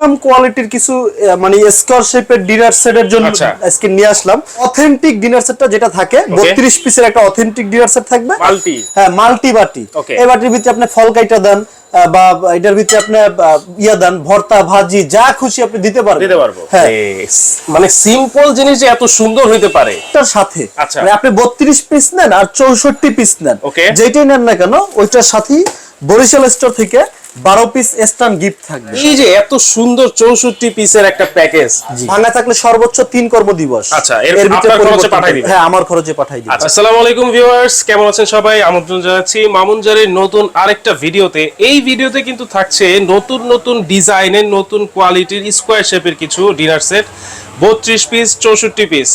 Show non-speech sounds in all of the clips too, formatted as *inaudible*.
Premium কোয়ালিটির কিছু মানে স্কোয়ার শেপের ডিনার সেটের জন্য আচ্ছা। আজকে নিয়ে আসলাম। অথেন্টিক ডিনার সেটটা যেটা থাকে বত্রিশ পিসের একটা অথেন্টিক ডিনার সেট থাকবে। মাল্টি। হ্যাঁ মাল্টি বাটি। এই বাটির ভিতরে আপনি ফল কাইটা দেন বা এটার ভিতরে আপনি ইয়া দেন ভর্তা ভাজি যা খুশি আপনি দিতে পারবেন। দিতে পারব। হ্যাঁ। মানে সিম্পল জিনিস যে এত সুন্দর হইতে পারে। তার সাথে। আচ্ছা। মানে আপনি বত্রিশ পিস নেন আর চৌষট্টি পিস নেন. যেটাই নেন না কেন ওইটার সাথেই বরিশাল স্টোর থেকে বারো পিস স্টান গিফট থাকবে। এই যে এত সুন্দর চৌষট্টি পিসের একটা প্যাকেজ ভাঙা থাকলে সর্বোচ্চ তিন কর্ম দিবস। আচ্ছা, এর খরচে পাঠাই? হ্যাঁ আমার খরচে পাঠাই দিবেন। আচ্ছা আসসালামু আলাইকুম ভিউয়ার্স কেমন আছেন সবাই? আমন্ত্রণ জানাচ্ছি মামুনজারের নতুন আরেকটা ভিডিওতে। এই ভিডিওতে কিন্তু থাকছে নতুন নতুন ডিজাইনের নতুন কোয়ালিটির স্কোয়ার শেপের কিছু ডিনার সেট বত্রিশ পিস চৌষট্টি পিস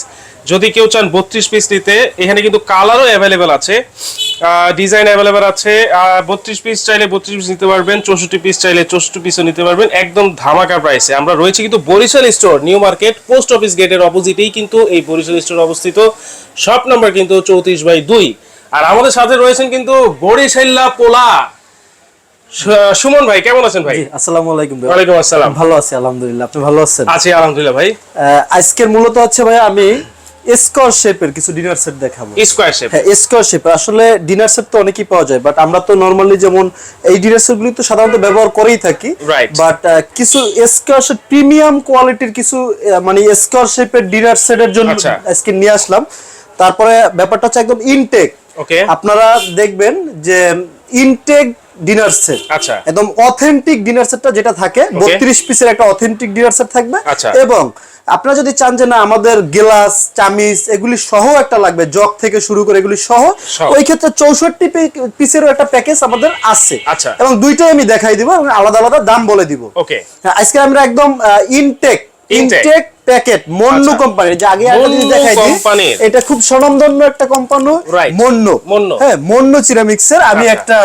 যদি কেউ চান বত্রিশ পিস নিতে এখানে কিন্তু কালারও অ্যাভেলেবেল আছে ডিজাইন অ্যাভেলেবেল আছে বত্রিশ পিস চাইলে বত্রিশ পিস নিতে পারবেন চৌষট্টি পিস চাইলে চৌষট্টি পিসও নিতে পারবেন একদম ধামাকা প্রাইসে আমরা রয়েছি কিন্তু Barishal store new market post office গেটের অপোজিটেই কিন্তু এই বরিশাল স্টোর অবস্থিত। শপ নাম্বার কিন্তু চৌত্রিশ বাই দুই। আর আমাদের সাথে রয়েছেন কিন্তু বরিশাল্লা পোলা সুমন ভাই কেমন আছেন ভাই? আসসালামু আলাইকুম ভাই। ওয়ালাইকুম আসসালাম। ভালো আছি আলহামদুলিল্লাহ। আপনি ভালো আছেন? আছি আলহামদুলিল্লাহ ভাই। আজকের মূলত হচ্ছে ভাই আমি স্কোয়ার শেপের কিছু ডিনার সেট দেখাবো। স্কোয়ার শেপ হ্যাঁ স্কোয়ার শেপ আসলে ডিনার সেট তো অনেকই পাওয়া যায় বাট আমরা তো নরমালি যেমন এই ডিনার সেট গুলি তো সাধারণত ব্যবহার করেই থাকি। বাট কিছু স্কোয়ার শেপ প্রিমিয়াম কোয়ালিটির কিছু মানে স্কোয়ার শেপের ডিনার সেটের জন্য আচ্ছা। আজকে নিয়ে আসলাম। তারপরে ব্যাপারটা হচ্ছে একদম ইনটেক ওকে আপনারা দেখবেন যে ইনটেক ডিনার সেট আচ্ছা। একদম অথেন্টিক ডিনার সেটটা যেটা থাকে বত্রিশ পিসের একটা অথেন্টিক ডিনার সেট থাকবে। আচ্ছা। এবং আপনারা যদি চান যে না আমাদের গ্লাস চামিচ এগুলি সহ একটা লাগবে জগ থেকে শুরু করে এগুলি সহ। ওই ক্ষেত্রে চৌষট্টি পিসেরও একটা প্যাকেজ আমাদের আছে আচ্ছা। এবং দুইটাই আমি দেখাই দিব এবং আলাদা আলাদা দাম বলে দিব ওকে হ্যাঁ, আজকে আমরা একদম ইনটেক ইনটেক প্যাকেট মন্নু আচ্ছা। কোম্পানির যে আগে দেখাই কোম্পানির। এটা খুব স্বনামধন্য একটা কোম্পানি. মন্নু মন্নু। হ্যাঁ মন্নু সিরামিক্সের আমি আচ্ছা। একটা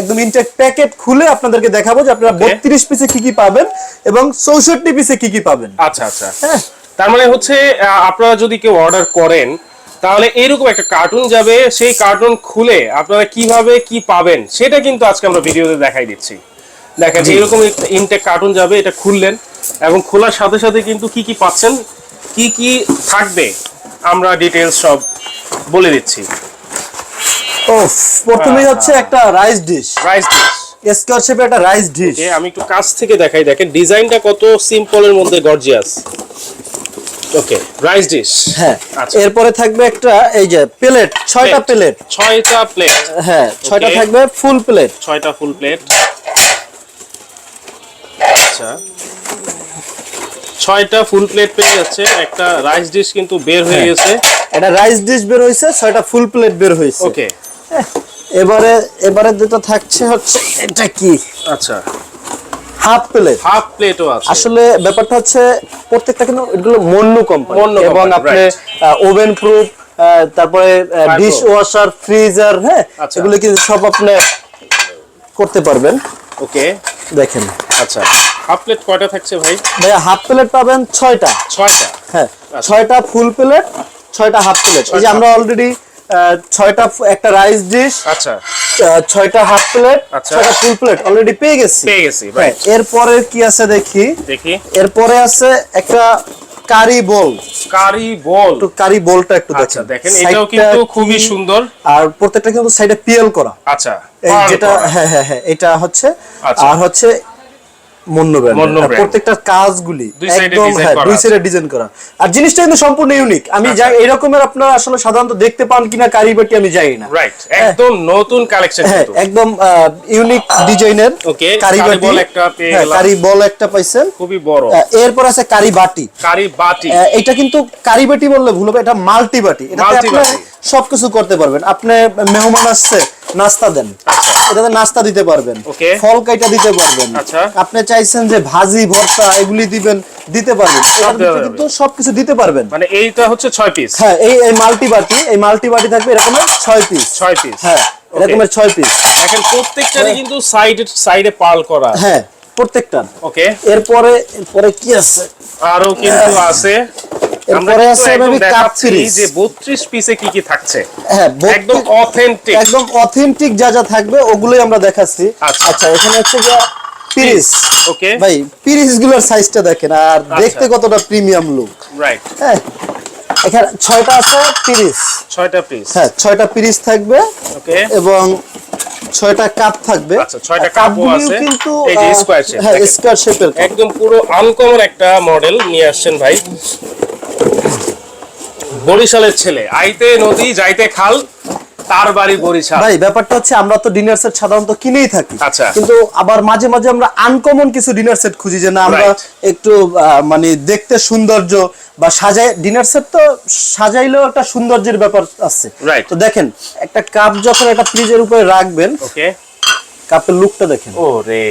একদম ইনটেক প্যাকেট খুলে আপনাদেরকে দেখাবো যে আপনারা Okay. বত্রিশ পিসে কি কি পাবেন এবং চৌষট্টি পিসে কি কি পাবেন আচ্ছা আচ্ছা হ্যাঁ তার মানে হচ্ছে আপনারা যদি কেউ অর্ডার করেন তাহলে এরকম একটা কার্টুন যাবে সেই কার্টুন খুলে আপনারা কীভাবে কি পাবেন সেটা কিন্তু আজকে আমরা ভিডিওতে দেখাই দিচ্ছি দেখেন এরকম ইনটেক কার্টুন যাবে এটা খুললেন এবং খোলার সাথে সাথে কিন্তু কি কি পাচ্ছেন কি কি থাকবে আমরা ডিটেলস সব বলে দিচ্ছি। ও প্রথমেই হ্যাঁ, হচ্ছে একটা rice dish rice dish square শেপে একটা রাইস ডিশ আমি একটু কাছ থেকে দেখাই দেখেন ডিজাইনটা কত সিম্পলের মধ্যে গর্জিয়াস ওকে রাইস ডিশ হ্যাঁ আচ্ছা। এরপরে থাকবে একটা এই যে প্লেট ছয়টা প্লেট ছয়টা প্লেট হ্যাঁ ছয়টা থাকবে ফুল প্লেট ছয়টা ফুল প্লেট আচ্ছা। ছয়টা ফুল প্লেট পেয়ে যাচ্ছে। একটা রাইস ডিশ কিন্তু বের হয়ে হ্যাঁ। গেছে। এটা রাইস ডিশ বের হয়েছে ছয়টা ফুল প্লেট বের হয়েছে ওকে এবারে এবারে যেটা থাকছে হচ্ছে এটা কি? আচ্ছা। হাফ প্লেট হাফ প্লেটও আছে। আসলে ব্যাপারটা হচ্ছে প্রত্যেকটা কিন্তু এগুলো মন্নু কোম্পানি এবং আপনি ওভেন প্রুফ তারপরে ডিশ ওয়াশার ফ্রিজার হ্যাঁ আচ্ছা। এগুলো কিন্তু সব আপনি করতে পারবেন। ওকে দেখেন। আচ্ছা। হাফ প্লেট কয়টা থাকছে ভাই? ভাইয়া হাফ প্লেট পাবেন ছয়টা। ছয়টা? হ্যাঁ আচ্ছা। ছয়টা ফুল প্লেট ছয়টা হাফ প্লেট। এই যে আমরা অলরেডি ছয়টা একটা রাইস ডিশ আচ্ছা। ছয়টা হাফ প্লেট। ছয়টা ফুল প্লেট অলরেডি পেয়ে গেছি। পেয়ে গেছি হ্যাঁ, এরপরে কি আছে দেখি? দেখি। এরপরে আছে একটা কারি বল কারি বল একটু কারি বলটা একটু আচ্ছা দেখেন। দেখেন এটাও কিন্তু খুবই সুন্দর। আর প্রত্যেকটা কিন্তু সাইডে পিএল করা। আচ্ছা এই যেটা হ্যাঁ হ্যাঁ হ্যাঁ এটা হচ্ছে আচ্ছা। আর হচ্ছে প্রত্যেকটা কাজগুলি একদম হ্যাঁ দুই। সাইডে ডিজাইন করা। আর জিনিসটা কিন্তু সম্পূর্ণ ইউনিক আমি আচ্ছা। যাই এরকমের আপনারা আসলে সাধারণত দেখতে পান কিনা কারিবাটি আমি জানি না। রাইট একদম নতুন কালেকশন হ্যাঁ একদম ইউনিক ডিজাইনের কারিবাটি কারি বল একটা পেয়ে হ্যাঁ গেলাম। কারি বল একটা পাইছেন। খুবই বড়। এরপর আছে কারি বাটি। কারি বাটি। এটা কিন্তু কারি বাটি বললে ভুল হবে এটা মাল্টি বাটি। এটাতে আপনি। সবকিছু করতে পারবেন। আপনি মেহমান আসছে নাস্তা দেন। এটাতে নাস্তা দিতে পারবেন। ফল কাইটা দিতে পারবেন। আচ্ছা। আপনি চাইছেন যে ভাজি ভর্তা এগুলি দিবেন দিতে পারবেন। কিন্তু সবকিছু দিতে পারবেন। মানে এইটা হচ্ছে ছয় পিস হ্যাঁ এই এই মাল্টি বাটি এই মাল্টি বাটি থাকবে এরকমের ছয় পিস ছয় পিস হ্যাঁ এরকমের ছয় পিস দেখেন প্রত্যেকটারই কিন্তু সাইডে সাইডে পাল করা। হ্যাঁ প্রত্যেকটা ওকে। এরপরে এরপরে কি আছে? আরও কিন্তু আছে। এরপরে আছে একদম কাপ সিরিজ যে 32 পিসে কি কি থাকছে। হ্যাঁ একদম অথেন্টিক একদম অথেন্টিক যা যা থাকবে ওগুলোই আমরা দেখাচ্ছি। আচ্ছা। আচ্ছা এখানে হচ্ছে যে পিরিস ওকে ভাই পিরিসগুলোর সাইজটা দেখেন আর দেখতে কতটা প্রিমিয়াম লুক রাইট হ্যাঁ এখানে ছয়টা আছে পিরিস ছয়টা পিস হ্যাঁ ছয়টা পিরিস থাকবে ওকে এবং ছয়টা কাপ থাকবে। আচ্ছা, ছয়টা কাপও আছে। কিন্তু এই যে square shape, হ্যাঁ। স্কোয়ার শেপের একদম পুরো আনকমন একটা মডেল নিয়ে আসছেন ভাই। বরিশালের ছেলে। আইতে নদী যাইতে খাল তার বাড়ি বরিশাল। ভাই ব্যাপারটা হচ্ছে আমরা তো ডিনার সেট সাধারণত কিনেই থাকি। আচ্ছা। কিন্তু আবার মাঝে মাঝে আমরা আনকমন কিছু ডিনার সেট খুঁজি যে না আমরা একটু মানে দেখতে সৌন্দর্য বা সাজায় ডিনার সেট তো সাজাইলেও একটা সৌন্দর্যের ব্যাপার আছে. তো দেখেন একটা কাপ যখন একটা ফ্রিজের উপরে রাখবেন ওকে কাপের লুকটা দেখেন। ও রে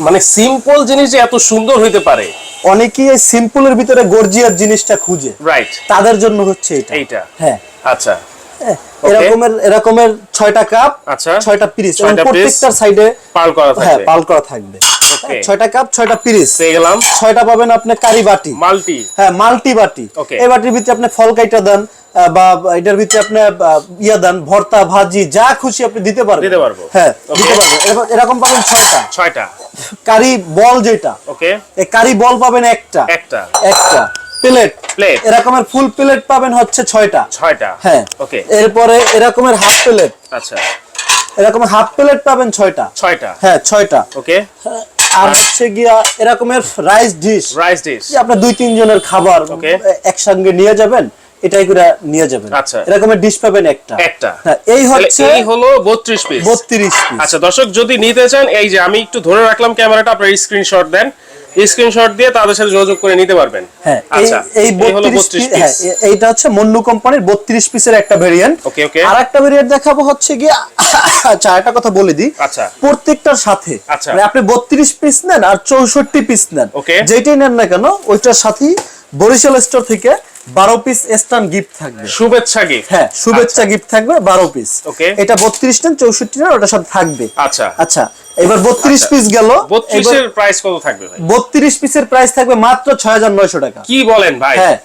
মানে সিম্পল জিনিস যে এত সুন্দর হইতে পারে। অনেকেই এই সিম্পলের ভিতরে গর্জিয়ার জিনিসটা খুঁজে। রাইট তাদের জন্য হচ্ছে এটা। এইটা? হ্যাঁ। আচ্ছা। হ্যাঁ, এরকমের এরকমের ছয়টা কাপ আচ্ছা। ছয়টা এবং প্রত্যেকটার সাইডে পাল করা হ্যাঁ থাকবে। পাল করা থাকবে। ছয়টা কাপ ছয়টা পিরিস পেয়ে গেলাম। ছয়টা পাবেন আপনি কারি বাটি। মাল্টি? হ্যাঁ মাল্টি বাটি। এই বাটির ভিতরে আপনি ফল কাইটা দেন বা এটার ভিতরে আপনি ইয়া দেন ভর্তা ভাজি যা খুশি আপনি দিতে পারবেন। দিতে পারব। হ্যাঁ দিতে পারবেন। এরকম- এরকম পাবেন ছয়টা। ছয়টা। কারি বল যেটা। ওকে এই কারি বল পাবেন একটা। একটা। একটা। প্লেট। Plate। এরকমের ফুল প্লেট পাবেন হচ্ছে ছয়টা। ছয়টা। হ্যাঁ। ওকে এরপরে এরকমের হাফ প্লেট। আচ্ছা। এরকমের হাফ প্লেট পাবেন ছয়টা। ছয়টা। হ্যাঁ ছয়টা। ওকে আর হচ্ছে গিয়া এরকমের রাইস ডিশ রাইস ডিশ আপনার দুই তিন জনের খাবার. একসঙ্গে নিয়ে যাবেন এটাই করে নিয়ে যাবেন। আচ্ছা। এরকমের ডিশ পাবেন একটা। একটা। এই হচ্ছে এই হলো বত্রিশ পিস বত্রিশ পিস আচ্ছা দর্শক যদি নিতে চান এই যে আমি একটু ধরে রাখলাম ক্যামেরাটা আপনার স্ক্রিনশট দেন। স্ক্রিনশট দিয়ে তাদের সাথে যোগাযোগ করে নিতে পারবেন। হ্যাঁ আচ্ছা এই হলো হ্যাঁ এইটা হচ্ছে মন্নু কোম্পানির বত্রিশ পিসের একটা ভেরিয়েন্ট Okay, okay. আর একটা ভেরিয়েন্ট দেখাবো হচ্ছে *coughs* আচ্ছা একটা কথা বলে দিই। আচ্ছা। প্রত্যেকটার সাথে। আচ্ছা। মানে আপনি বত্রিশ পিস নেন আর চৌষট্টি পিস নেন. যেটাই নেন না কেন ওইটার সাথেই বরিশাল স্টোর থেকে বারো পিস স্টান গিফট থাকবে। শুভেচ্ছা গিফট হ্যাঁ শুভেচ্ছা গিফট থাকবে বারো পিস. এটা বত্রিশ নেন চৌষট্টি নেন ওটার সাথে থাকবে। আচ্ছা। আচ্ছা এবার বত্রিশ পিস গেল। বত্রিশের প্রাইস কত থাকবে ভাই? বত্রিশ পিসের প্রাইস থাকবে মাত্র ছয় হাজার নয়শো টাকা। কি বলেন ভাই? হ্যাঁ।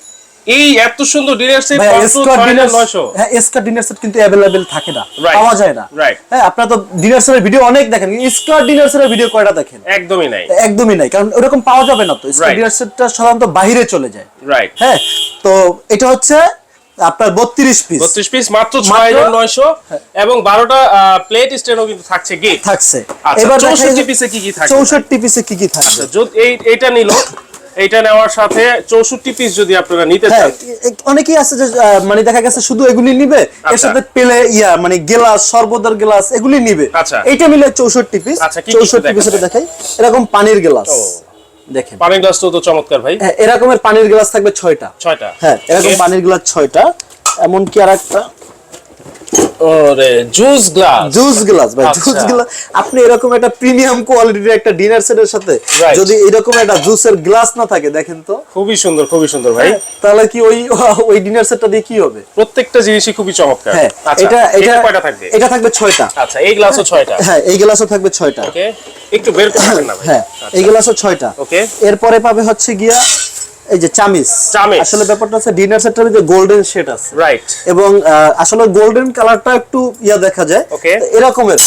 এই এত সুন্দর ডিনার সেট 6900 হ্যাঁ এসকার ডিনার সেট কিন্তু অ্যাভেলেবেল থাকে না। পাওয়া যায় না. হ্যাঁ আপনারা তো ডিনার সেটের ভিডিও অনেক দেখেন স্কার ডিনার সেটের ভিডিও কয়টা দেখেন? একদমই নাই। একদমই নাই কারণ ওরকম পাওয়া যাবে না তো। স্কার. ডিনার সেটটা সাধারণত বাইরে চলে যায়। রাইট হ্যাঁ তো এটা হচ্ছে আপনার বত্রিশ পিস বত্রিশ পিস মাত্র মাত্র- ছয় হাজার নয়শো এবং বারোটা প্লেট স্ট্যান্ডও কিন্তু থাকছে গিফট থাকছে। আচ্ছা এবার চৌষট্টি পিসে কি কি থাকছে চৌষট্টি পিসে কি কি থাকছে যদি এই এইটা নিল। এইটা নেওয়ার সাথে চৌষট্টি পিস যদি আপনারা নিতে হ্যাঁ চান। অনেকেই আছে যে মানে দেখা গেছে শুধু এগুলি নিবে এর আচ্ছা। সাথে পেলে ইয়া মানে গেলাস সর্বদার গেলাস এগুলি নিবে। আচ্ছা। এইটা মিলে চৌষট্টি পিস আচ্ছা, কি কি চৌষট্টি? পিস দেখাই। এরকম পানির গেলাস। দেখেন। পানির গ্লাসটাও তো চমৎকার ভাই। হ্যাঁ এরকমের পানির গ্লাস থাকবে ছয়টা। ছয়টা। হ্যাঁ এরকম পানির গ্লাস ছয়টা এমনকি আর একটা ওরে জুস গ্লাস জুস গ্লাস ভাই আচ্ছা। জুস গ্লাস আপনি এরকম একটা প্রিমিয়াম কোয়ালিটির একটা ডিনার সেটের সাথে যদি এরকম একটা জুসের গ্লাস না থাকে দেখেন তো। খুবই সুন্দর খুবই সুন্দর ভাই। তাহলে কি ওই ওই ডিনার সেটটা দিয়ে কি হবে? প্রত্যেকটা জিনিসই খুবই চমৎকার। হ্যাঁ আচ্ছা এটা এটা কয়টা থাকবে? এটা থাকবে ছয়টা। আচ্ছা এই গ্লাসও ছয়টা। হ্যাঁ এই গ্লাসও থাকবে ছয়টা। ওকে একটু বের করবেন না ভাই। হ্যাঁ এই গ্লাসও ছয়টা। Okay. এরপরে পাবে হচ্ছে গিয়া এই যে চামিস চামিচ। আসলে ব্যাপারটা হচ্ছে ডিনার সেটটার ভিতরে গোল্ডেন শেড আছে। রাইট এবং আসলে গোল্ডেন কালারটা একটু ইয়া দেখা যায়. এরকমের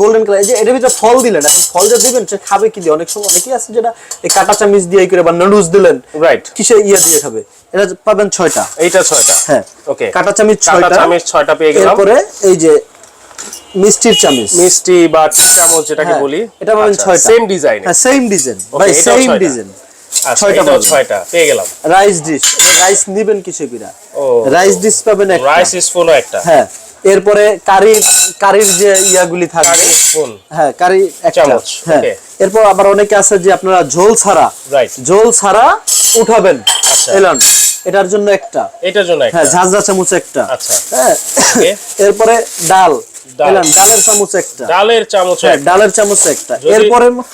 গোল্ডেন কালার এই যে এটার ভিতরে ফল দিলেন এখন ফল যে দিবেন সে খাবে কি দিয়ে? অনেক সময় অনেকেই আছে যেটা এই কাটা চামিচ দিয়ে করে বা নুডলস দিলেন রাইট কিসে ইয়া দিয়ে খাবে? এটা পাবেন ছয়টা। এইটা ছয়টা। হ্যাঁ। ওকে কাটা চামিচ কাটা ছয়টা। ছয়টা পেয়ে গেলাম। এরপরে এই যে মিষ্টির চামিচ। মিষ্টি বা চামচ যেটাকে হ্যাঁ, বলি। এটা পাবেন ছয়টা। সেম ডিজাইন হ্যাঁ সেম ডিজাইন ভাই সেম ডিজাইন ছয়টা ছয়টা পেয়ে গেলাম। রাইস ডিশ রাইস নিবেন কিসে কিরা রাইস ডিশ পাবেন একটা। রাইস স্পুনও একটা। হ্যাঁ এরপরে কারির কারির যে ইয়াগুলি থাকবে হ্যাঁ কারি একটা। চামচ, হ্যাঁ এরপর আবার অনেকে আছে যে আপনারা ঝোল ছাড়া ঝোল ছাড়া উঠাবেন আচ্ছা। এলান। এটার জন্য একটা। এটার জন্য হ্যাঁ ঝাঁঝরা চামচ একটা। আচ্ছা। হ্যাঁ এরপরে ডাল। এলান ডালের চামচ একটা। ডালের চামচ হ্যাঁ ডালের চামচ একটা। এরপরে এর-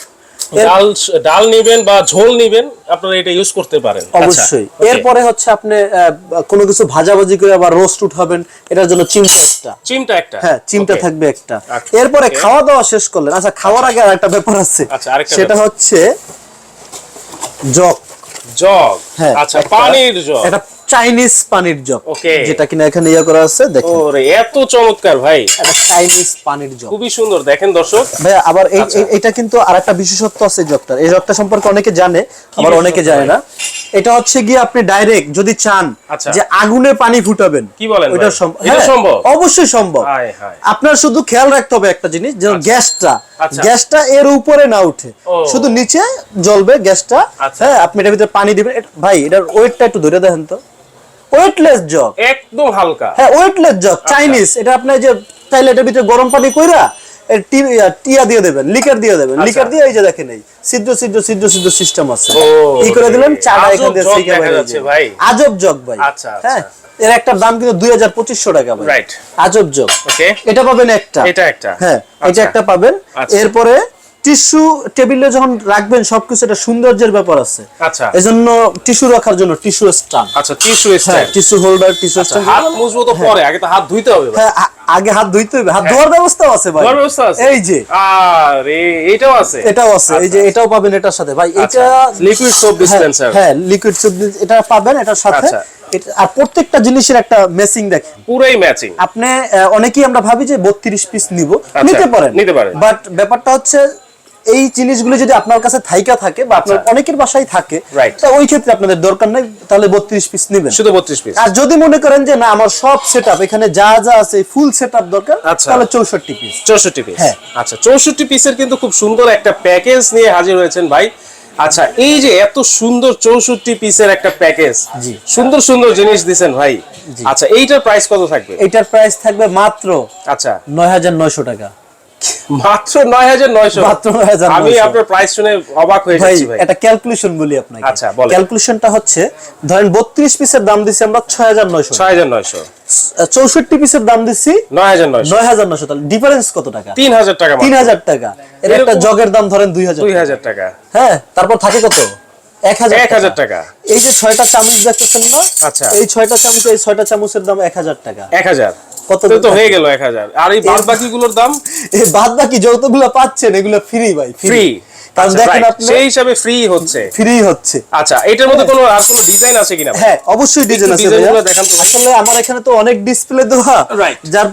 ডাল ডাল নিবেন বা ঝোল নিবেন আপনারা এটা ইউজ করতে পারেন। অবশ্যই। আচ্ছা, এরপরে হচ্ছে আপনি কোনো কিছু ভাজাভাজি করে আবার রোস্ট উঠাবেন এটার জন্য চিমটা একটা। চিমটা একটা? হ্যাঁ চিমটা থাকবে একটা। আচ্ছা, এরপরে খাওয়া দাওয়া শেষ করলেন। আচ্ছা খাওয়ার আগে আর একটা ব্যাপার আছে। আচ্ছা, সেটা হচ্ছে জগ। জগ। হ্যাঁ আচ্ছা পানির জগ। এটা চাইনিজ পানির জগ. যেটা কিনা এখানে ইয়া করা আছে দেখেন। ওরে এত চমৎকার ভাই। এটা চাইনিজ পানির জগ খুবই সুন্দর দেখেন দর্শক। ভাই আবার এই আচ্ছা। এটা কিন্তু আরেকটা বিশেষত্ব আছে এই জগটার এই জগটা সম্পর্কে অনেকে জানে আবার অনেকে জানে না। এটা হচ্ছে গিয়ে আপনি ডাইরেক্ট যদি চান আচ্ছা। যে আগুনে পানি ফুটাবেন কি বলেন এটা হ্যাঁ, সম্ভব? অবশ্যই সম্ভব। আপনার শুধু খেয়াল রাখতে হবে একটা জিনিস গ্যাসটা আচ্ছা। গ্যাসটা এর উপরে না উঠে। শুধু নিচে জ্বলবে গ্যাসটা। হ্যাঁ আপনি এটার ভিতরে পানি দিবেন। ভাই এটার ওয়েটটা একটু ধরে দেখেন তো। ওয়েটলেস জগ একদম হালকা হ্যাঁ ওয়েটলেস জগ আচ্ছা। চাইনিজ এটা আপনি যে চাইলে এটার ভিতরে গরম পানি কইরা টিয়া দিয়ে দেবেন লিকার দিয়ে দেবেন আচ্ছা। লিকার দিয়ে এই যে দেখেন এই সিদ্ধ সিদ্ধ সিদ্ধ সিদ্ধ সিস্টেম আছে এই করে দিলেন চাটা এখান যাচ্ছে যাবে। ভাই। আজব জগ ভাই আচ্ছা, হ্যাঁ আচ্ছা। এর একটা দাম কিন্তু দুই হাজার পঁচিশশো টাকা ভাই আজব জগ ওকে এটা পাবেন একটা এটা একটা হ্যাঁ এটা আচ্ছা। একটা পাবেন আচ্ছা। এরপরে টিস্যু টেবিলে যখন রাখবেন সবকিছু এটা সৌন্দর্যের ব্যাপার আছে। আচ্ছা। এজন্য টিস্যু রাখার জন্য টিস্যু স্ট্যান্ড। আচ্ছা টিস্যু হ্যাঁ স্টাইল টিস্যু হোল্ডার টিস্যু আচ্ছা স্ট্যান্ড। হাত মুছবো তো পরে আগে তো হাত ধুইতে হবে হ্যাঁ আগে হাত ধুইতে হবে। হাত ধোয়ার ব্যবস্থাও আছে ভাই। ধোয়ার ব্যবস্থা আছে। এই যে। আরে এটাও আছে। এটাও আছে। এই যে এটাও পাবেন এটার সাথে। ভাই আচ্ছা, এটা লিকুইড soap dispenser। হ্যাঁ লিকুইড সোপ এটা পাবেন এটার সাথে। আচ্ছা। আর প্রত্যেকটা জিনিসের একটা মেসিং দেখেন। পুরাই ম্যাচিং আপনি অনেকেই আমরা ভাবি যে বত্রিশ পিস নিব। নিতে পারেন। নিতে পারেন। বাট ব্যাপারটা হচ্ছে এই জিনিসগুলো যদি আপনার কাছে থাইকা থাকে বা আপনার আচ্ছা। অনেকের বাসায় থাকে তা ওই ক্ষেত্রে আপনাদের দরকার নাই তাহলে বত্রিশ পিস নেবেন। শুধু বত্রিশ পিস আর যদি মনে করেন যে না আমার সব সেটআপ এখানে যা যা আছে ফুল সেটআপ দরকার আচ্ছা। তাহলে চৌষট্টি পিস চৌষট্টি পিস হ্যাঁ। আচ্ছা চৌষট্টি পিসের কিন্তু খুব সুন্দর একটা প্যাকেজ নিয়ে হাজির হয়েছেন ভাই। আচ্ছা এই যে এত সুন্দর চৌষট্টি পিসের একটা প্যাকেজ জি। সুন্দর সুন্দর জিনিস দিছেন ভাই। আচ্ছা এইটার প্রাইস কত থাকবে? এইটার প্রাইস থাকবে মাত্র আচ্ছা। নয় হাজার নয়শো টাকা। মাত্র নয় হাজার নয়শো। মাত্র 9,900 আমি আপনার প্রাইস শুনে অবাক হয়ে যাচ্ছি ভাই। একটা ক্যালকুলেশন বলি আপনাকে। আচ্ছা, বলেন। ক্যালকুলেশনটা হচ্ছে ধরেন বত্রিশ পিসের দাম দিছি আমরা ছয় হাজার নয়শো ছয় হাজার নয়শো। চৌষট্টি পিসের দাম নয় হাজার নয় হাজার নয়শো তাহলে ডিফারেন্স কত টাকা? তিন হাজার টাকা তিন হাজার টাকা। এর একটা জগের দাম ধরেন দুই হাজার দুই হাজার টাকা। হ্যাঁ তারপর থাকে কত? এক হাজার এক হাজার টাকা। এই যে ছয়টা চামচ দেখতেছেন না? আচ্ছা। এই ছয়টা চামচ এই ছয়টা চামচের দাম এক হাজার টাকা। এক হাজার। কত তো হয়ে গেল এক হাজার। আর এই বাদ দাম? এই বাদ বাকি যতগুলো পাচ্ছেন এগুলো ফ্রি ভাই ফ্রি কারণ দেখেন আপনি সেই হিসাবে ফ্রি হচ্ছে। ফ্রি হচ্ছে। আচ্ছা এটার মধ্যে কোনো আর কোনো ডিজাইন আছে কিনা? হ্যাঁ অবশ্যই ডিজাইন আছে আসলে আমার এখানে তো অনেক ডিসপ্লে দেওয়া. যার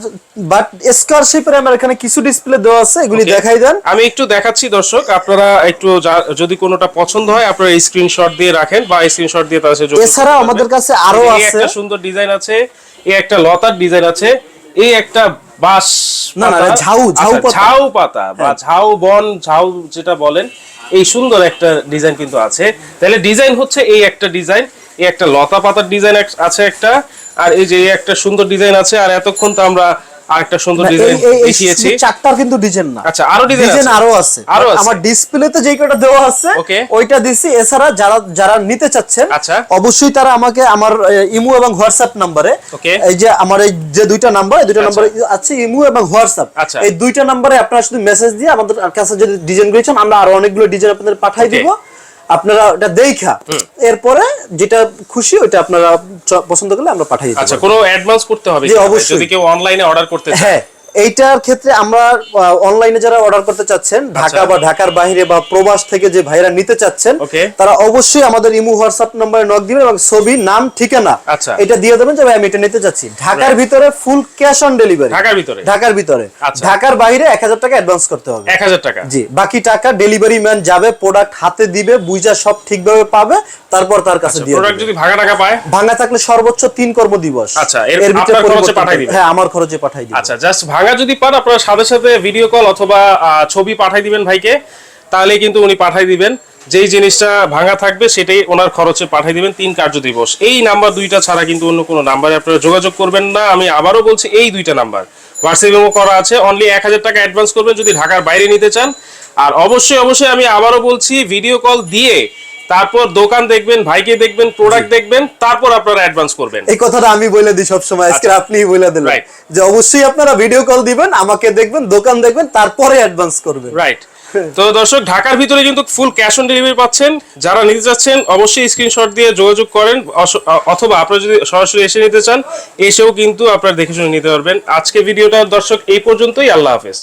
বাট স্কয়ার শেপের আমার এখানে কিছু ডিসপ্লে দেওয়া আছে এগুলি দেখাই দেন। আমি একটু দেখাচ্ছি দর্শক আপনারা একটু যদি কোনোটা পছন্দ হয় আপনারা স্ক্রিনশট দিয়ে রাখেন বা স্ক্রিনশট দিয়ে তার সাথে করতে আমাদের কাছে আরও আছে। একটা সুন্দর ডিজাইন আছে। এই একটা লতার ডিজাইন আছে এই একটা বাঁশ না, না, ঝাউ, ঝাউ আচ্ছা, পাতা। ঝাউ পাতা বা ঝাউ বন ঝাউ যেটা বলেন এই সুন্দর একটা ডিজাইন কিন্তু আছে তাহলে ডিজাইন হচ্ছে এই একটা ডিজাইন এই একটা লতা পাতার ডিজাইন আছে একটা আর এই যে এই একটা সুন্দর ডিজাইন আছে আর এতক্ষণ তো আমরা আরেকটা সুন্দর ডিজাইন দেখিয়েছি চারটার কিন্তু ডিজাইন না আচ্ছা আরও ডিজাইন আরও আছে আরও আছে। আমার ডিসপ্লেতে যেই কটা দেওয়া আছে ওইটা দিছি এছাড়া যারা যারা নিতে চাচ্ছেন আচ্ছা। অবশ্যই তারা আমাকে আমার ইমো এবং হোয়াটসঅ্যাপ নাম্বারে এই যে আমার এই যে দুইটা নাম্বার এই দুইটা আচ্ছা। নাম্বার আছে ইমো এবং হোয়াটসঅ্যাপ আচ্ছা। এই দুইটা নাম্বারে আপনারা শুধু মেসেজ দিয়ে আমাদের কাছে যদি ডিজাইন করেছেন আমরা আরও অনেকগুলো ডিজাইন আপনাদের পাঠাই Okay. দিব আপনারা এটা দেখা এরপরে যেটা খুশি ওইটা আপনারা পছন্দ করলে আমরা পাঠাই আচ্ছা কোনো অ্যাডভান্স করতে হবে জি, অবশ্যই। যদি কেউ অনলাইনে অর্ডার করতে চায়। হ্যাঁ। এইটার ক্ষেত্রে আমরা অনলাইনে যারা অর্ডার করতে চাচ্ছেন ঢাকা বা ঢাকার বাইরে বা প্রবাস থেকে যে ভাইরা নিতে চাচ্ছেন তারা অবশ্যই আমাদের ইমো হোয়াটসঅ্যাপ নম্বরে নক দিবেন এবং ছবি নাম ঠিকানা আচ্ছা। এটা দিয়ে দেবেন যে ভাই আমি এটা নিতে চাচ্ছি। ঢাকার ভিতরে ফুল ক্যাশ অন ডেলিভারি ঢাকার ভিতরে? ঢাকার ভিতরে। আচ্ছা। ঢাকার বাইরে এক হাজার টাকা অ্যাডভান্স করতে হবে। এক হাজার টাকা? জি বাকি টাকা ডেলিভারি ম্যান যাবে প্রোডাক্ট হাতে দিবে বুঝা সব ঠিকভাবে পাবে তারপর তার কাছে দিয়ে প্রোডাক্ট যদি ভাগা টাকা পায়? ভাঙা থাকলে সর্বোচ্চ তিন কর্মদিবস। আচ্ছা, এর ভিতরে পাঠাই। দিবেন? হ্যাঁ আমার খরচে পাঠাই দিবেন আচ্ছা জাস্ট ভাঙা যদি পান, আপনারা সাথে সাথে ভিডিও কল অথবা ছবি পাঠাই দিবেন ভাইকে তাহলে কিন্তু উনি পাঠাই দিবেন। যেই জিনিসটা ভাঙা থাকবে, সেটাই ওনার খরচে পাঠাই দিবেন তিন কার্য দিবস। এই নাম্বার দুইটা ছাড়া কিন্তু অন্য কোনো নাম্বারে আপনারা যোগাযোগ করবেন না। আমি আবারও বলছি, এই দুইটা নাম্বার হোয়াটসঅ্যাপ করা আছে। অনলি এক হাজার টাকা অ্যাডভান্স করবেন যদি ঢাকার বাইরে নিতে চান। আর অবশ্যই অবশ্যই আমি আবারও বলছি ভিডিও কল দিয়ে তারপর দোকান দেখবেন ভাইকে দেখবেন প্রোডাক্ট দেখবেন তারপর আপনারা অ্যাডভান্স করবেন। এই কথাটা আমি বলে দিই সবসময় আজকে আচ্ছা। আপনিই বলে দিলেন। যে অবশ্যই আপনারা ভিডিও কল দিবেন আমাকে দেখবেন দোকান দেখবেন তারপরে অ্যাডভান্স করবেন। রাইট তো দর্শক ঢাকার ভিতরে কিন্তু ফুল ক্যাশ অন ডেলিভারি পাচ্ছেন। যারা নিতে যাচ্ছেন অবশ্যই স্ক্রিনশট দিয়ে যোগাযোগ করেন। অথবা আপনারা যদি সরাসরি এসে নিতে চান এসেও কিন্তু আপনারা দেখে শুনে নিতে পারবেন। আজকে ভিডিওটা দর্শক এই পর্যন্তই। আল্লাহ হাফেজ।